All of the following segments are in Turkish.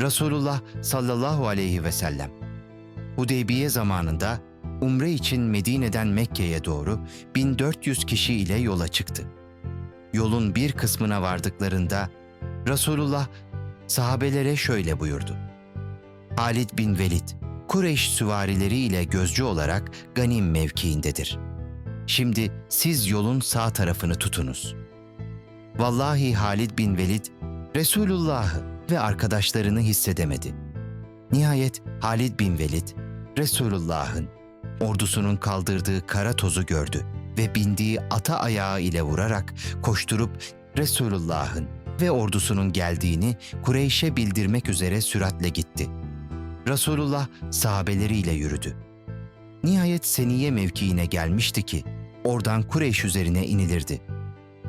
Resulullah sallallahu aleyhi ve sellem Hudeybiye zamanında umre için Medine'den Mekke'ye doğru 1400 kişi ile yola çıktı. Yolun bir kısmına vardıklarında Resulullah sahabelere şöyle buyurdu. Halid bin Velid, Kureyş süvarileri ile gözcü olarak Ganim mevkiindedir. Şimdi siz yolun sağ tarafını tutunuz. Vallahi Halid bin Velid, Resulullah'ı ve arkadaşlarını hissedemedi. Nihayet Halid bin Velid, Resulullah'ın ordusunun kaldırdığı kara tozu gördü ve bindiği ata ayağı ile vurarak koşturup Resulullah'ın ve ordusunun geldiğini Kureyş'e bildirmek üzere süratle gitti. Resulullah sahabeleriyle yürüdü. Nihayet Seniye mevkiine gelmişti ki oradan Kureyş üzerine inilirdi.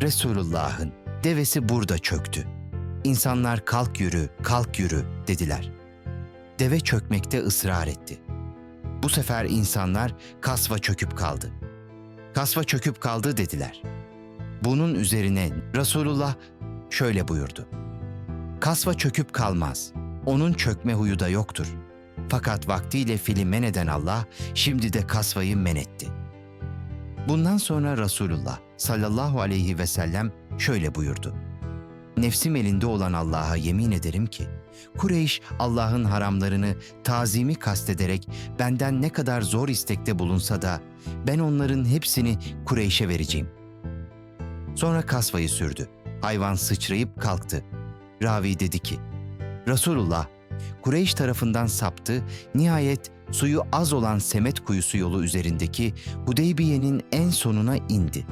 Resulullah'ın devesi burada çöktü. İnsanlar kalk yürü, kalk yürü dediler. Deve çökmekte ısrar etti. Bu sefer insanlar kasva çöküp kaldı. Kasva çöküp kaldı dediler. Bunun üzerine Resulullah şöyle buyurdu. Kasva çöküp kalmaz. Onun çökme huyu da yoktur. Fakat vaktiyle fili men eden Allah şimdi de kasvayı men etti. Bundan sonra Resulullah sallallahu aleyhi ve sellem şöyle buyurdu. Nefsim elinde olan Allah'a yemin ederim ki, Kureyş Allah'ın haramlarını tazimi kastederek benden ne kadar zor istekte bulunsa da ben onların hepsini Kureyş'e vereceğim. Sonra kasvayı sürdü. Hayvan sıçrayıp kalktı. Ravi dedi ki, Resulullah Kureyş tarafından saptı, nihayet suyu az olan Semet kuyusu yolu üzerindeki Hudeybiye'nin en sonuna indi.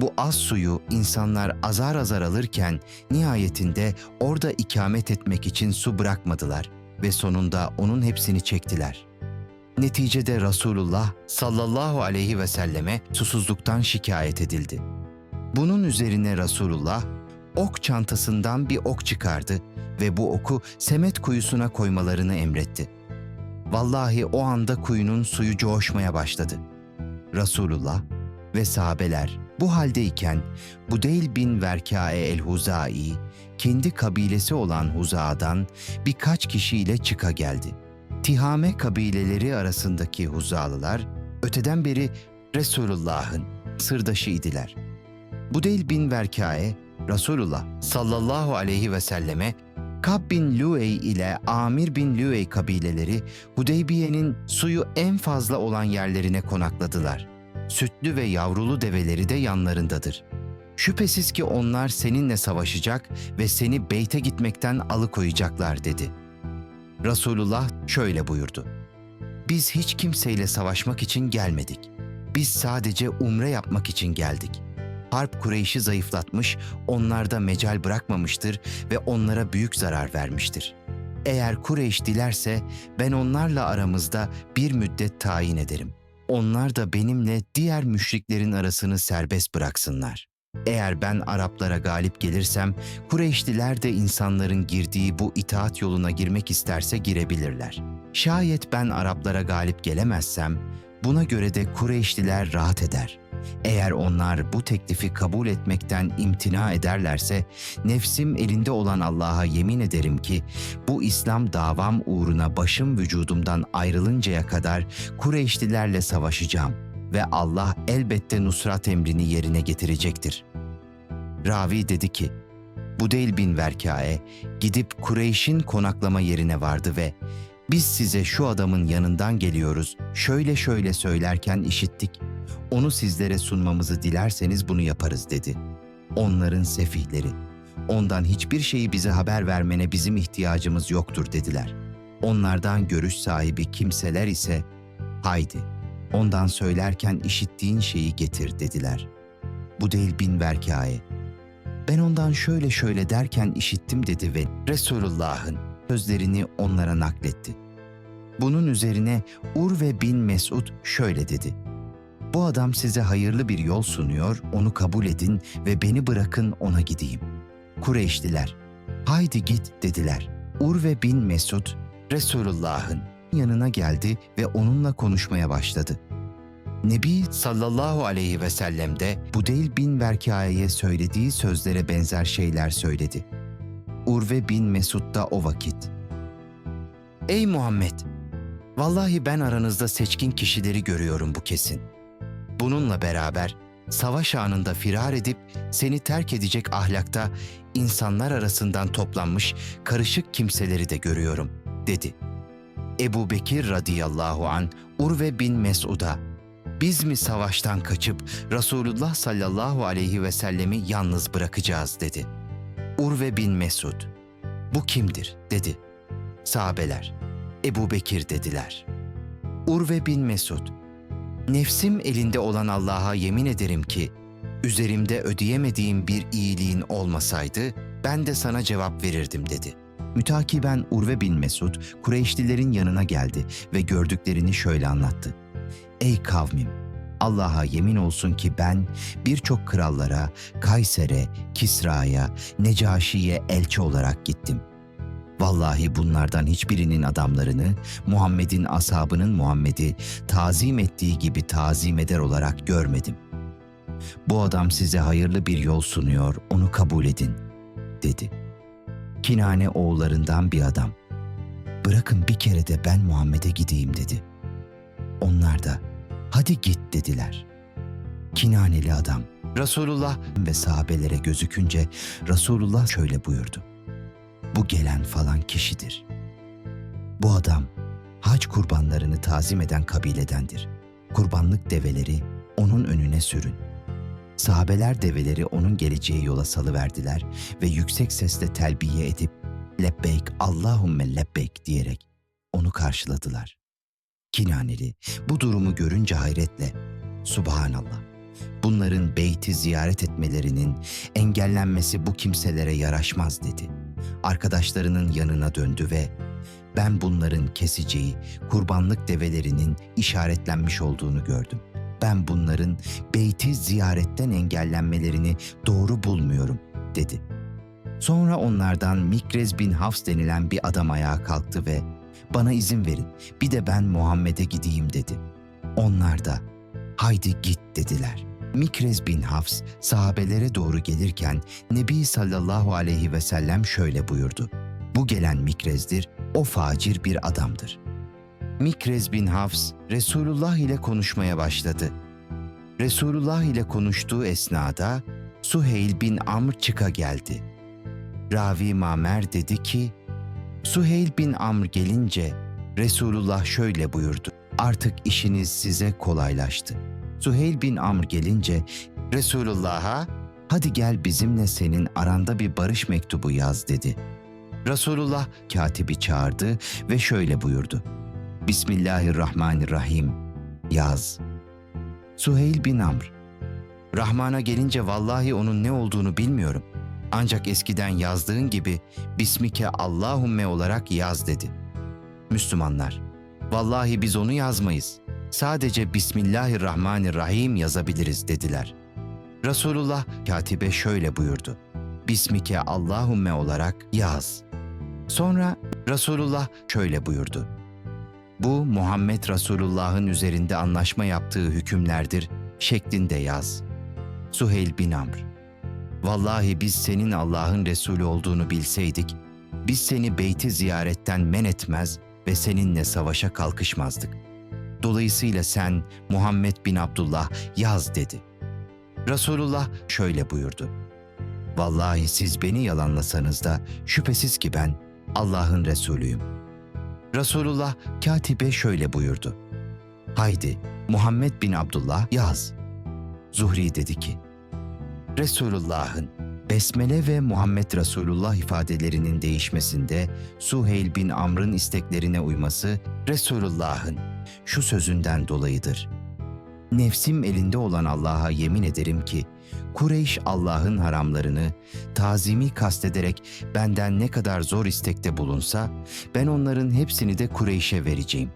Bu az suyu insanlar azar azar alırken nihayetinde orada ikamet etmek için su bırakmadılar ve sonunda onun hepsini çektiler. Neticede Resulullah sallallahu aleyhi ve selleme susuzluktan şikayet edildi. Bunun üzerine Resulullah ok çantasından bir ok çıkardı ve bu oku Semet kuyusuna koymalarını emretti. Vallahi o anda kuyunun suyu coşmaya başladı. Resulullah ve sahabeler bu haldeyken Budeyl bin Verkae el-Huzai, kendi kabilesi olan Huza'dan birkaç kişiyle çıka geldi. Tihame kabileleri arasındaki Huzalılar öteden beri Resulullah'ın sırdaşı idiler. Budeyl bin Verkae, Resulullah sallallahu aleyhi ve selleme Kab bin Luey ile Amir bin Luey kabileleri Hudeybiye'nin suyu en fazla olan yerlerine konakladılar. Sütlü ve yavrulu develeri de yanlarındadır. Şüphesiz ki onlar seninle savaşacak ve seni beyte gitmekten alıkoyacaklar dedi. Resulullah şöyle buyurdu. Biz hiç kimseyle savaşmak için gelmedik. Biz sadece umre yapmak için geldik. Harp Kureyş'i zayıflatmış, onlarda mecal bırakmamıştır ve onlara büyük zarar vermiştir. Eğer Kureyş dilerse ben onlarla aramızda bir müddet tayin ederim. Onlar da benimle diğer müşriklerin arasını serbest bıraksınlar. Eğer ben Araplara galip gelirsem, Kureyşliler de insanların girdiği bu itaat yoluna girmek isterse girebilirler. Şayet ben Araplara galip gelemezsem, buna göre de Kureyşliler rahat eder. Eğer onlar bu teklifi kabul etmekten imtina ederlerse, nefsim elinde olan Allah'a yemin ederim ki, bu İslam davam uğruna başım vücudumdan ayrılıncaya kadar Kureyşlilerle savaşacağım ve Allah elbette nusrat emrini yerine getirecektir. Ravi dedi ki, Budeyl bin Verkae gidip Kureyş'in konaklama yerine vardı ve biz size şu adamın yanından geliyoruz, şöyle şöyle söylerken işittik. Onu sizlere sunmamızı dilerseniz bunu yaparız dedi. Onların sefihleri, ondan hiçbir şeyi bize haber vermene bizim ihtiyacımız yoktur dediler. Onlardan görüş sahibi kimseler ise, haydi ondan söylerken işittiğin şeyi getir dediler. Budeyl bin Verkae, ben ondan şöyle şöyle derken işittim dedi ve Resulullah'ın sözlerini onlara nakletti. Bunun üzerine Urve bin Mesud şöyle dedi. Bu adam size hayırlı bir yol sunuyor, onu kabul edin ve beni bırakın ona gideyim. Kureyşliler, haydi git dediler. Urve bin Mesud, Resulullah'ın yanına geldi ve onunla konuşmaya başladı. Nebi sallallahu aleyhi ve sellem de Budeyl bin Verkâye'ye söylediği sözlere benzer şeyler söyledi. Urve bin Mesud da o vakit, Ey Muhammed! Vallahi ben aranızda seçkin kişileri görüyorum bu kesin. Bununla beraber savaş anında firar edip seni terk edecek ahlakta insanlar arasından toplanmış karışık kimseleri de görüyorum, dedi. Ebu Bekir radıyallahu an Urve bin Mesud'a, biz mi savaştan kaçıp Resulullah sallallahu aleyhi ve sellemi yalnız bırakacağız dedi. Urve bin Mesud, bu kimdir dedi. Sahabeler, Ebu Bekir dediler. Urve bin Mesud, nefsim elinde olan Allah'a yemin ederim ki, üzerimde ödeyemediğim bir iyiliğin olmasaydı, ben de sana cevap verirdim dedi. Mütakiben Urve bin Mesud, Kureyşlilerin yanına geldi ve gördüklerini şöyle anlattı. Ey kavmim! Allah'a yemin olsun ki ben birçok krallara, Kayser'e, Kisra'ya, Necaşi'ye elçi olarak gittim. Vallahi bunlardan hiçbirinin adamlarını Muhammed'in ashabının Muhammed'i tazim ettiği gibi tazim eder olarak görmedim. Bu adam size hayırlı bir yol sunuyor, onu kabul edin, dedi. Kinane oğullarından bir adam. Bırakın bir kere de ben Muhammed'e gideyim dedi. Onlar da hadi git dediler. Kinaneli adam Resulullah ve sahabelere gözükünce Resulullah şöyle buyurdu. Bu gelen falan kişidir. Bu adam hac kurbanlarını tazim eden kabiledendir. Kurbanlık develeri onun önüne sürün. Sahabeler develeri onun geleceği yola salıverdiler ve yüksek sesle telbiye edip lebbeyk Allahümme lebbeyk diyerek onu karşıladılar. Kinaneli bu durumu görünce hayretle Subhanallah bunların beyti ziyaret etmelerinin engellenmesi bu kimselere yaraşmaz dedi. Arkadaşlarının yanına döndü ve ben bunların keseceği kurbanlık develerinin işaretlenmiş olduğunu gördüm. Ben bunların beyti ziyaretten engellenmelerini doğru bulmuyorum dedi. Sonra onlardan Mikrez bin Hafs denilen bir adam ayağa kalktı ve bana izin verin bir de ben Muhammed'e gideyim dedi. Onlar da haydi git dediler. Mikrez bin Hafs sahabelere doğru gelirken Nebi sallallahu aleyhi ve sellem şöyle buyurdu. Bu gelen Mikrez'dir, o facir bir adamdır. Mikrez bin Hafs Resulullah ile konuşmaya başladı. Resulullah ile konuştuğu esnada Suheyl bin Amr çıka geldi. Ravi Mamer dedi ki, Suheyl bin Amr gelince Resulullah şöyle buyurdu. Artık işiniz size kolaylaştı. Suheyl bin Amr gelince Resulullah'a hadi gel bizimle senin aranda bir barış mektubu yaz dedi. Resulullah katibi çağırdı ve şöyle buyurdu. Bismillahirrahmanirrahim yaz. Suheyl bin Amr Rahman'a gelince vallahi onun ne olduğunu bilmiyorum. Ancak eskiden yazdığın gibi Bismike Allahümme olarak yaz dedi. Müslümanlar, vallahi biz onu yazmayız. Sadece Bismillahirrahmanirrahim yazabiliriz dediler. Resulullah katibe şöyle buyurdu. Bismike Allahümme olarak yaz. Sonra Resulullah şöyle buyurdu. Bu Muhammed Resulullah'ın üzerinde anlaşma yaptığı hükümlerdir şeklinde yaz. Suheyl bin Amr Vallahi biz senin Allah'ın Resulü olduğunu bilseydik, biz seni beyti ziyaretten men etmez ve seninle savaşa kalkışmazdık. Dolayısıyla sen Muhammed bin Abdullah yaz dedi. Resulullah şöyle buyurdu. Vallahi siz beni yalanlasanız da şüphesiz ki ben Allah'ın Resulüyüm. Resulullah katibe şöyle buyurdu. Haydi Muhammed bin Abdullah yaz. Zuhri dedi ki, Resulullah'ın Besmele ve Muhammed Resulullah ifadelerinin değişmesinde Suheyl bin Amr'ın isteklerine uyması Resulullah'ın şu sözünden dolayıdır. Nefsim elinde olan Allah'a yemin ederim ki Kureyş Allah'ın haramlarını tazimi kastederek benden ne kadar zor istekte bulunsa ben onların hepsini de Kureyş'e vereceğim.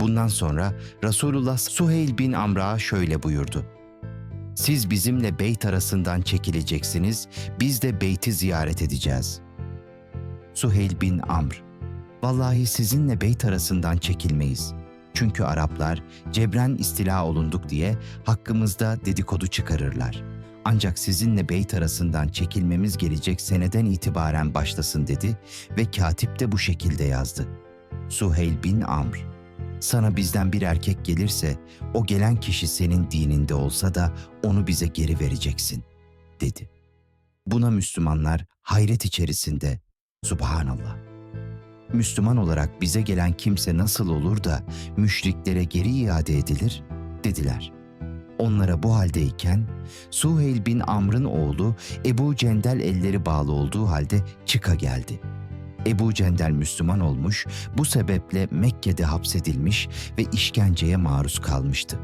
Bundan sonra Resulullah Suheyl bin Amr'a şöyle buyurdu. Siz bizimle beyt arasından çekileceksiniz, biz de beyti ziyaret edeceğiz. Suheyl bin Amr Vallahi sizinle beyt arasından çekilmeyiz. Çünkü Araplar cebren istila olunduk diye hakkımızda dedikodu çıkarırlar. Ancak sizinle beyt arasından çekilmemiz gelecek seneden itibaren başlasın dedi ve katip de bu şekilde yazdı. Suheyl bin Amr, sana bizden bir erkek gelirse o gelen kişi senin dininde olsa da onu bize geri vereceksin, dedi. Buna Müslümanlar hayret içerisinde, Subhanallah. Müslüman olarak bize gelen kimse nasıl olur da müşriklere geri iade edilir, dediler. Onlara bu haldeyken Suheyl bin Amr'ın oğlu Ebu Cendel elleri bağlı olduğu halde çıka geldi. Ebu Cendel Müslüman olmuş, bu sebeple Mekke'de hapsedilmiş ve işkenceye maruz kalmıştı.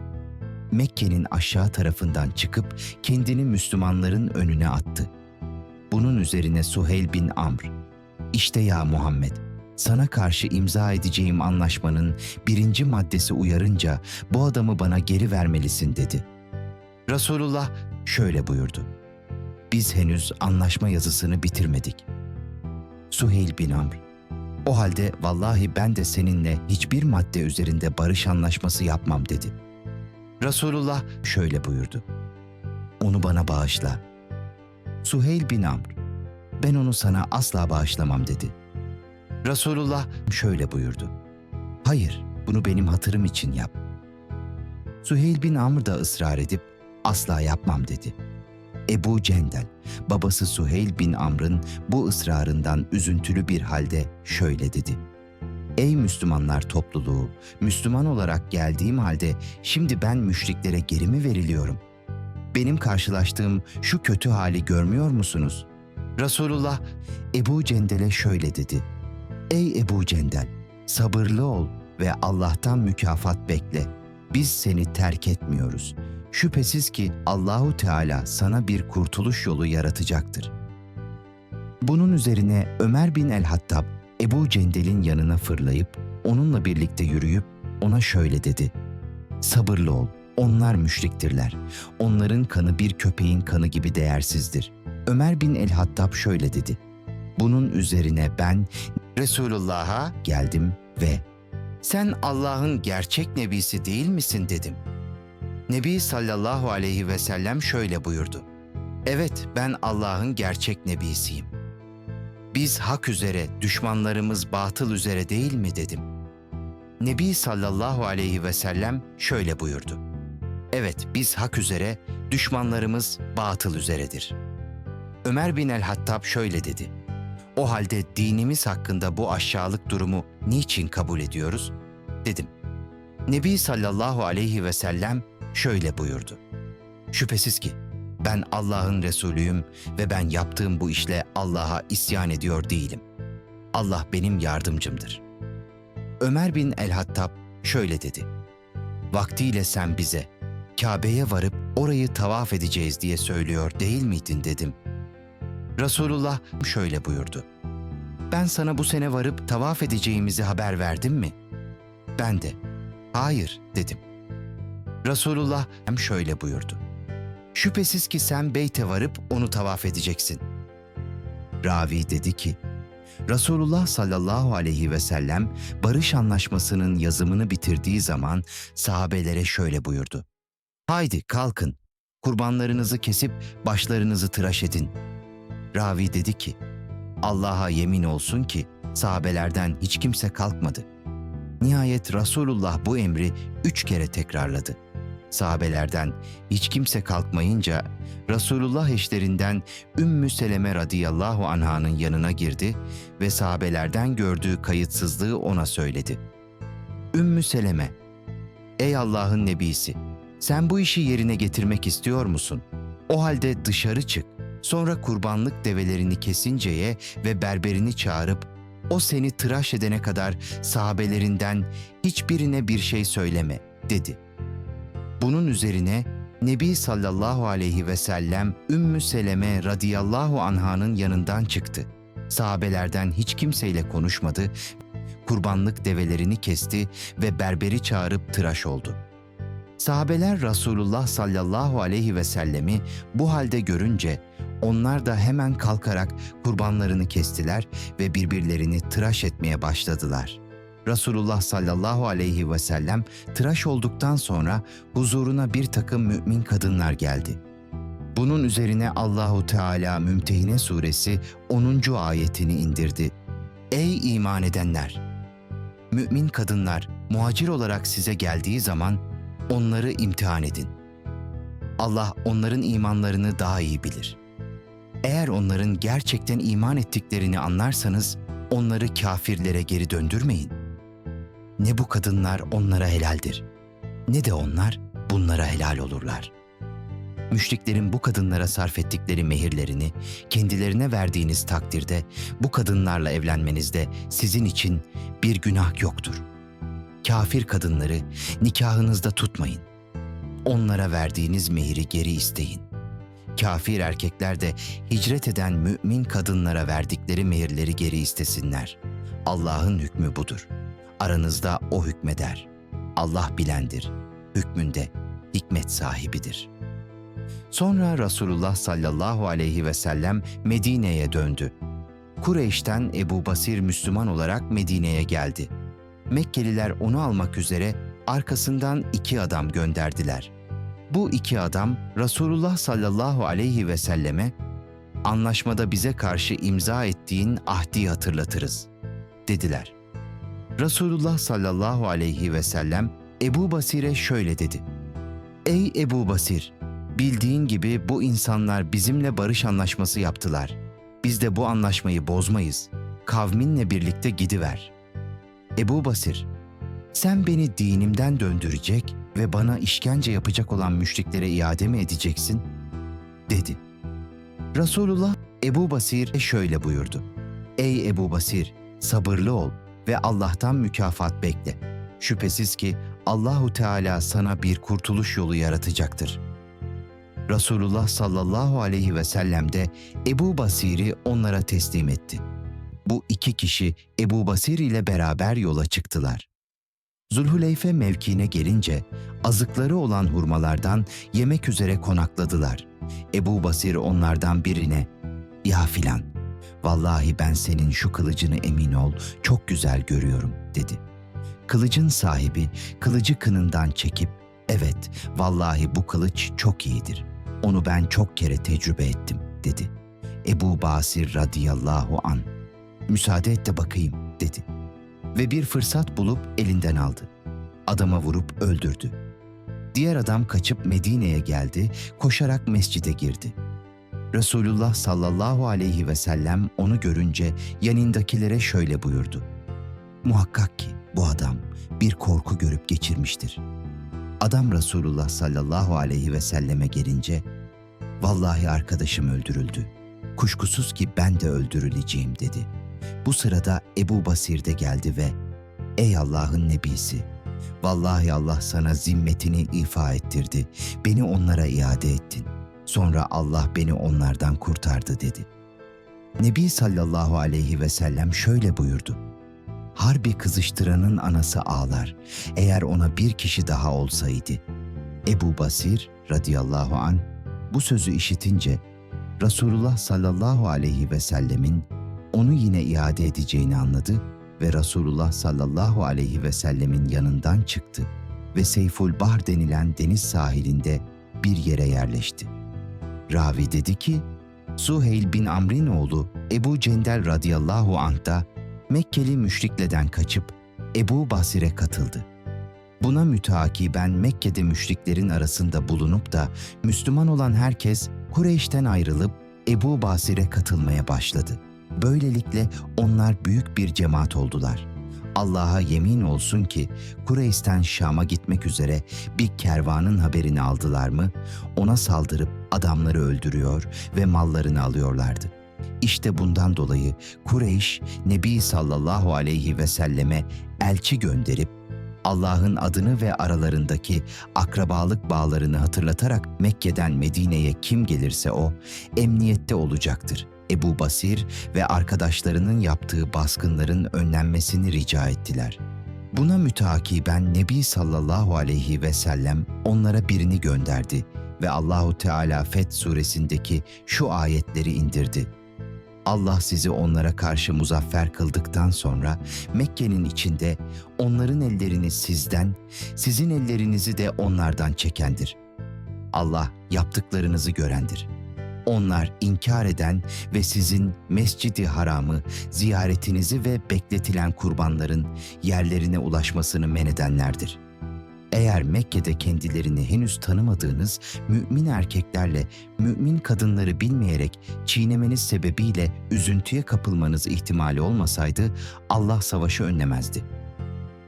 Mekke'nin aşağı tarafından çıkıp kendini Müslümanların önüne attı. Bunun üzerine Suheyl bin Amr, işte ya Muhammed, sana karşı imza edeceğim anlaşmanın birinci maddesi uyarınca bu adamı bana geri vermelisin dedi. Resulullah şöyle buyurdu. Biz henüz anlaşma yazısını bitirmedik. Suheyl bin Amr, o halde vallahi ben de seninle hiçbir madde üzerinde barış anlaşması yapmam dedi. Resulullah şöyle buyurdu. Onu bana bağışla. Suheyl bin Amr, ben onu sana asla bağışlamam dedi. Resulullah şöyle buyurdu. Hayır, bunu benim hatırım için yap. Süheyl bin Amr da ısrar edip asla yapmam dedi. Ebu Cendel, babası Süheyl bin Amr'ın bu ısrarından üzüntülü bir halde şöyle dedi. Ey Müslümanlar topluluğu, Müslüman olarak geldiğim halde şimdi ben müşriklere geri mi veriliyorum? Benim karşılaştığım şu kötü hali görmüyor musunuz? Resulullah Ebu Cendel'e şöyle dedi. Ey Ebu Cendel, sabırlı ol ve Allah'tan mükafat bekle. Biz seni terk etmiyoruz. Şüphesiz ki Allahu Teala sana bir kurtuluş yolu yaratacaktır. Bunun üzerine Ömer bin el-Hattab Ebu Cendel'in yanına fırlayıp onunla birlikte yürüyüp ona şöyle dedi. Sabırlı ol. Onlar müşriktirler. Onların kanı bir köpeğin kanı gibi değersizdir. Ömer bin el-Hattab şöyle dedi. Bunun üzerine ben Resulullah'a geldim ve sen Allah'ın gerçek nebisi değil misin dedim. Nebi sallallahu aleyhi ve sellem şöyle buyurdu. Evet ben Allah'ın gerçek nebisiyim. Biz hak üzere, düşmanlarımız batıl üzere değil mi dedim. Nebi sallallahu aleyhi ve sellem şöyle buyurdu. Evet biz hak üzere, düşmanlarımız batıl üzeredir. Ömer bin el-Hattab şöyle dedi. O halde dinimiz hakkında bu aşağılık durumu niçin kabul ediyoruz? Dedim. Nebi sallallahu aleyhi ve sellem şöyle buyurdu. Şüphesiz ki ben Allah'ın Resulüyüm ve ben yaptığım bu işle Allah'a isyan ediyor değilim. Allah benim yardımcımdır. Ömer bin el-Hattab şöyle dedi. Vaktiyle sen bize Kabe'ye varıp orayı tavaf edeceğiz diye söylüyor değil miydin dedim. Resulullah şöyle buyurdu. Ben sana bu sene varıp tavaf edeceğimizi haber verdim mi? Ben de, hayır dedim. Resulullah hem şöyle buyurdu. Şüphesiz ki sen beyte varıp onu tavaf edeceksin. Ravi dedi ki, Resulullah sallallahu aleyhi ve sellem barış anlaşmasının yazımını bitirdiği zaman sahabelere şöyle buyurdu. Haydi kalkın, kurbanlarınızı kesip başlarınızı tıraş edin. Ravi dedi ki, Allah'a yemin olsun ki sahabelerden hiç kimse kalkmadı. Nihayet Resulullah bu emri üç kere tekrarladı. Sahabelerden hiç kimse kalkmayınca Resulullah eşlerinden Ümmü Seleme radıyallahu anhanın yanına girdi ve sahabelerden gördüğü kayıtsızlığı ona söyledi. Ümmü Seleme, ey Allah'ın nebisi, sen bu işi yerine getirmek istiyor musun? O halde dışarı çık. Sonra kurbanlık develerini kesinceye ve berberini çağırıp o seni tıraş edene kadar sahabelerinden hiçbirine bir şey söyleme dedi. Bunun üzerine Nebi sallallahu aleyhi ve sellem Ümmü Seleme radıyallahu anhanın yanından çıktı. Sahabelerden hiç kimseyle konuşmadı, kurbanlık develerini kesti ve berberi çağırıp tıraş oldu. Sahabeler Resulullah sallallahu aleyhi ve sellemi bu halde görünce onlar da hemen kalkarak kurbanlarını kestiler ve birbirlerini tıraş etmeye başladılar. Resulullah sallallahu aleyhi ve sellem tıraş olduktan sonra huzuruna bir takım mümin kadınlar geldi. Bunun üzerine Allahu Teala Mümtehine suresi 10. ayetini indirdi. Ey iman edenler! Mümin kadınlar muhacir olarak size geldiği zaman onları imtihan edin. Allah onların imanlarını daha iyi bilir. Eğer onların gerçekten iman ettiklerini anlarsanız onları kafirlere geri döndürmeyin. Ne bu kadınlar onlara helaldir, ne de onlar bunlara helal olurlar. Müşriklerin bu kadınlara sarf ettikleri mehirlerini kendilerine verdiğiniz takdirde bu kadınlarla evlenmenizde sizin için bir günah yoktur. Kafir kadınları nikahınızda tutmayın. Onlara verdiğiniz mehiri geri isteyin. Kafir erkekler de hicret eden mümin kadınlara verdikleri mehirleri geri istesinler. Allah'ın hükmü budur. Aranızda o hükmeder. Allah bilendir. Hükmünde hikmet sahibidir. Sonra Resulullah sallallahu aleyhi ve sellem Medine'ye döndü. Kureyş'ten Ebu Basir Müslüman olarak Medine'ye geldi. Mekkeliler onu almak üzere arkasından iki adam gönderdiler. Bu iki adam Resulullah sallallahu aleyhi ve selleme anlaşmada bize karşı imza ettiğin ahdi hatırlatırız dediler. Resulullah sallallahu aleyhi ve sellem Ebu Basir'e şöyle dedi. Ey Ebu Basir! Bildiğin gibi bu insanlar bizimle barış anlaşması yaptılar. Biz de bu anlaşmayı bozmayız. Kavminle birlikte gidiver. Ebu Basir, sen beni dinimden döndürecek ve bana işkence yapacak olan müşriklere iade mi edeceksin? Dedi. Resulullah Ebu Basir'e şöyle buyurdu. Ey Ebu Basir, sabırlı ol ve Allah'tan mükafat bekle. Şüphesiz ki Allahu Teala sana bir kurtuluş yolu yaratacaktır. Resulullah sallallahu aleyhi ve sellem de Ebu Basir'i onlara teslim etti. Bu iki kişi Ebu Basir ile beraber yola çıktılar. Zulhuleyfe mevkiine gelince azıkları olan hurmalardan yemek üzere konakladılar. Ebu Basir onlardan birine ''Ya filan, vallahi ben senin şu kılıcını emin ol çok güzel görüyorum.'' dedi. Kılıcın sahibi kılıcı kınından çekip ''Evet, vallahi bu kılıç çok iyidir. Onu ben çok kere tecrübe ettim.'' dedi. Ebu Basir radıyallahu an ''Müsaade et de bakayım.'' dedi ve bir fırsat bulup elinden aldı. Adama vurup öldürdü. Diğer adam kaçıp Medine'ye geldi, koşarak mescide girdi. Resulullah sallallahu aleyhi ve sellem onu görünce yanındakilere şöyle buyurdu. Muhakkak ki bu adam bir korku görüp geçirmiştir. Adam Resulullah sallallahu aleyhi ve selleme gelince, Vallahi arkadaşım öldürüldü. Kuşkusuz ki ben de öldürüleceğim dedi. Bu sırada Ebu Basir de geldi ve Ey Allah'ın nebisi! Vallahi Allah sana zimmetini ifa ettirdi. Beni onlara iade ettin. Sonra Allah beni onlardan kurtardı dedi. Nebi sallallahu aleyhi ve sellem şöyle buyurdu. Harbi kızıştıranın anası ağlar. Eğer ona bir kişi daha olsaydı. Ebu Basir radıyallahu an bu sözü işitince Resulullah sallallahu aleyhi ve sellemin onu yine iade edeceğini anladı ve Resulullah sallallahu aleyhi ve sellemin yanından çıktı ve Seyful Bahr denilen deniz sahilinde bir yere yerleşti. Ravi dedi ki, Suheyl bin Amr'in oğlu Ebu Cendel radıyallahu anh da Mekkeli müşrikleden kaçıp Ebu Basir'e katıldı. Buna müteakiben Mekke'de müşriklerin arasında bulunup da Müslüman olan herkes Kureyş'ten ayrılıp Ebu Basir'e katılmaya başladı. Böylelikle onlar büyük bir cemaat oldular. Allah'a yemin olsun ki Kureyş'ten Şam'a gitmek üzere bir kervanın haberini aldılar mı ona saldırıp adamları öldürüyor ve mallarını alıyorlardı. İşte bundan dolayı Kureyş Nebi sallallahu aleyhi ve selleme elçi gönderip Allah'ın adını ve aralarındaki akrabalık bağlarını hatırlatarak Mekke'den Medine'ye kim gelirse o emniyette olacaktır. Ebu Basir ve arkadaşlarının yaptığı baskınların önlenmesini rica ettiler. Buna mütakiben Nebi sallallahu aleyhi ve sellem onlara birini gönderdi ve Allahu Teala Feth suresindeki şu ayetleri indirdi. Allah sizi onlara karşı muzaffer kıldıktan sonra Mekke'nin içinde onların ellerini sizden, sizin ellerinizi de onlardan çekendir. Allah yaptıklarınızı görendir. Onlar inkar eden ve sizin Mescid-i Haram'ı, ziyaretinizi ve bekletilen kurbanların yerlerine ulaşmasını men edenlerdir. Eğer Mekke'de kendilerini henüz tanımadığınız mümin erkeklerle mümin kadınları bilmeyerek çiğnemeniz sebebiyle üzüntüye kapılmanız ihtimali olmasaydı Allah savaşı önlemezdi.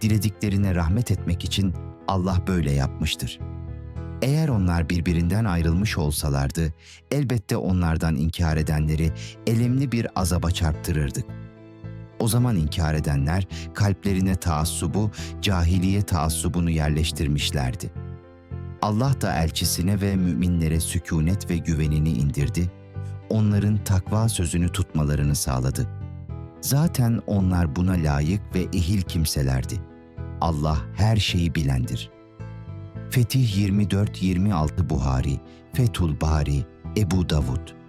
Dilediklerine rahmet etmek için Allah böyle yapmıştır. Eğer onlar birbirinden ayrılmış olsalardı, elbette onlardan inkar edenleri elemli bir azaba çarptırırdık. O zaman inkar edenler kalplerine taassubu, cahiliye taassubunu yerleştirmişlerdi. Allah da elçisine ve müminlere sükunet ve güvenini indirdi, onların takva sözünü tutmalarını sağladı. Zaten onlar buna layık ve ehil kimselerdi. Allah her şeyi bilendir. Fetih 24-26 Buhari, Fethul Bari, Ebu Davud